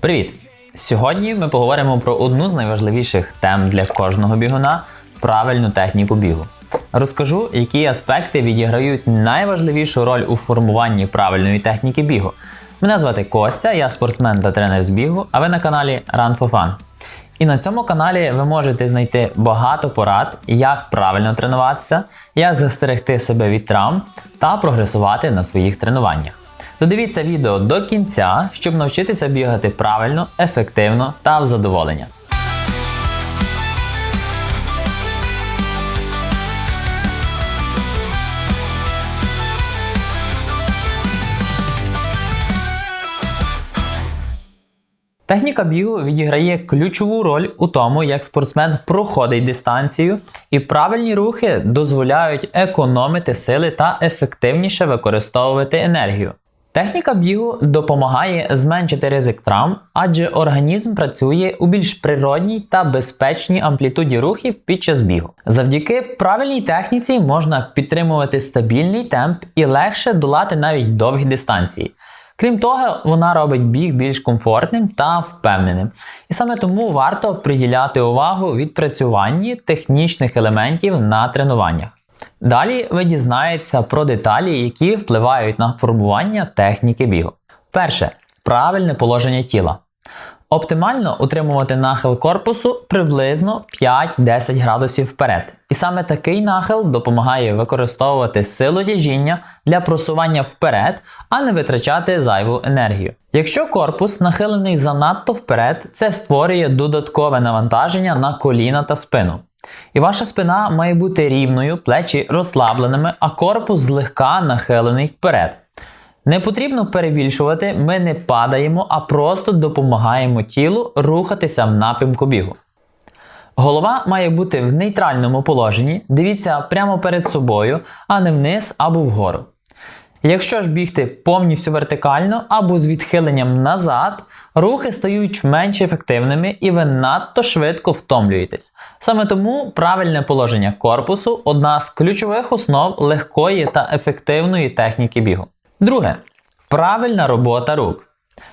Привіт! Сьогодні ми поговоримо про одну з найважливіших тем для кожного бігуна правильну техніку бігу. Розкажу, які аспекти відіграють найважливішу роль у формуванні правильної техніки бігу. Мене звати Костя, я спортсмен та тренер з бігу, а ви на каналі Run for Fun. І на цьому каналі ви можете знайти багато порад, як правильно тренуватися, як застерегти себе від травм та прогресувати на своїх тренуваннях. Додивіться відео до кінця, щоб навчитися бігати правильно, ефективно та в задоволення. Техніка бігу відіграє ключову роль у тому, як спортсмен проходить дистанцію, і правильні рухи дозволяють економити сили та ефективніше використовувати енергію. Техніка бігу допомагає зменшити ризик травм, адже організм працює у більш природній та безпечній амплітуді рухів під час бігу. Завдяки правильній техніці можна підтримувати стабільний темп і легше долати навіть довгі дистанції. Крім того, вона робить біг більш комфортним та впевненим. І саме тому варто приділяти увагу відпрацюванні технічних елементів на тренуваннях. Далі ви дізнаєтеся про деталі, які впливають на формування техніки бігу. Перше правильне положення тіла. Оптимально утримувати нахил корпусу приблизно 5-10 градусів вперед. І саме такий нахил допомагає використовувати силу тяжіння для просування вперед, а не витрачати зайву енергію. Якщо корпус нахилений занадто вперед, це створює додаткове навантаження на коліна та спину. І ваша спина має бути рівною, плечі розслабленими, а корпус злегка нахилений вперед. Не потрібно перебільшувати, ми не падаємо, а просто допомагаємо тілу рухатися в напрямку бігу. Голова має бути в нейтральному положенні, дивіться прямо перед собою, а не вниз або вгору. Якщо ж бігти повністю вертикально або з відхиленням назад, рухи стають менш ефективними і ви надто швидко втомлюєтесь. Саме тому правильне положення корпусу одна з ключових основ легкої та ефективної техніки бігу. Друге правильна робота рук.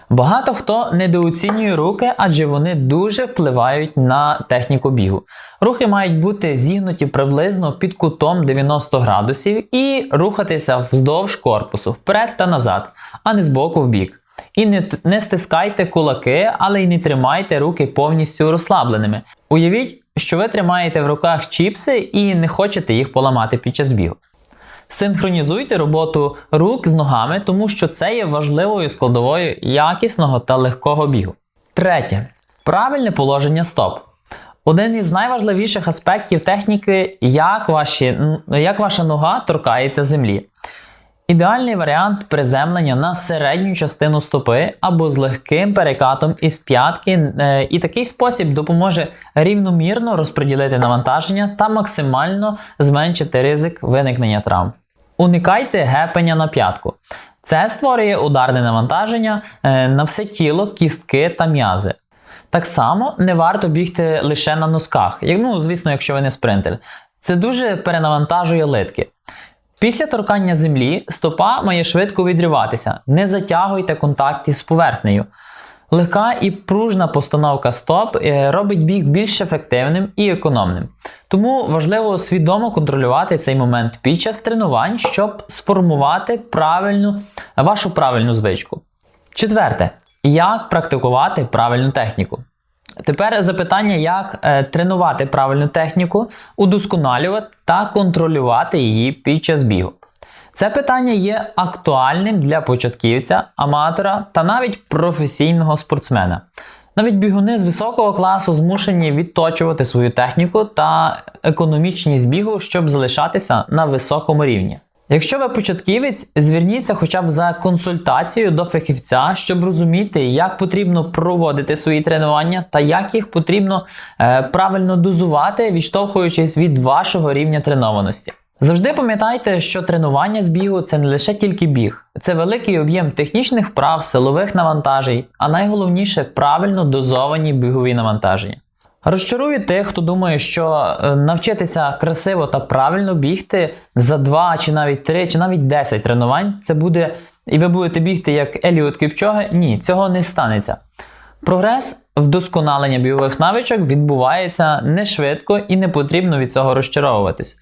Багато хто недооцінює руки, адже вони дуже впливають на техніку бігу. Рухи мають бути зігнуті приблизно під кутом 90 градусів і рухатися вздовж корпусу вперед та назад, а не збоку в бік. І не, не стискайте кулаки, але й не тримайте руки повністю розслабленими. Уявіть, що ви тримаєте в руках чіпси і не хочете їх поламати під час бігу. Синхронізуйте роботу рук з ногами, тому що це є важливою складовою якісного та легкого бігу. Третє. Правильне положення стоп. Один із найважливіших аспектів техніки, як, ваші, як ваша нога торкається землі. Ідеальний варіант приземлення на середню частину стопи або з легким перекатом із п'ятки, е, і такий спосіб допоможе рівномірно розподілити навантаження та максимально зменшити ризик виникнення травм. Уникайте гепення на п'ятку. Це створює ударне навантаження е, на все тіло, кістки та м'язи. Так само не варто бігти лише на носках, ну, звісно, якщо ви не спринтер. Це дуже перенавантажує литки. Після торкання землі стопа має швидко відриватися. Не затягуйте контакти з поверхнею. Легка і пружна постановка стоп е, робить біг більш ефективним і економним. Тому важливо свідомо контролювати цей момент під час тренувань, щоб сформувати правильну, вашу правильну звичку. Четверте, як практикувати правильну техніку. Тепер запитання, як е, тренувати правильну техніку, удосконалювати та контролювати її під час бігу. Це питання є актуальним для початківця, аматора та навіть професійного спортсмена. Навіть бігуни з високого класу змушені відточувати свою техніку та економічність бігу, щоб залишатися на високому рівні. Якщо ви початківець, зверніться хоча б за консультацією до фахівця, щоб розуміти, як потрібно проводити свої тренування та як їх потрібно е, правильно дозувати, відштовхуючись від вашого рівня тренованості. Завжди пам'ятайте, що тренування з бігу це не лише тільки біг, це великий об'єм технічних вправ, силових навантажень, а найголовніше правильно дозовані бігові навантаження. Розчарую тих, хто думає, що е, навчитися красиво та правильно бігти за 2 чи навіть 3, чи навіть 10 тренувань це буде, і ви будете бігти як Еліот Кіпчоги. Ні, цього не станеться. Прогрес вдосконалення бойових навичок відбувається не швидко і не потрібно від цього розчаровуватись.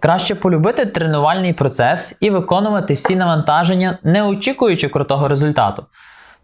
Краще полюбити тренувальний процес і виконувати всі навантаження, не очікуючи крутого результату.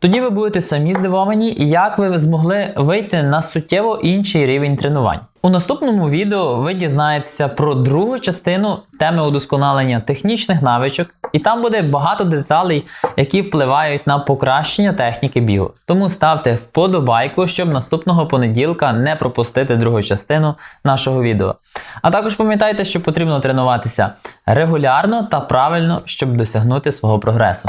Тоді ви будете самі здивовані, як ви змогли вийти на суттєво інший рівень тренувань. У наступному відео ви дізнаєтеся про другу частину теми удосконалення технічних навичок, і там буде багато деталей, які впливають на покращення техніки бігу. Тому ставте вподобайку, щоб наступного понеділка не пропустити другу частину нашого відео. А також пам'ятайте, що потрібно тренуватися регулярно та правильно, щоб досягнути свого прогресу.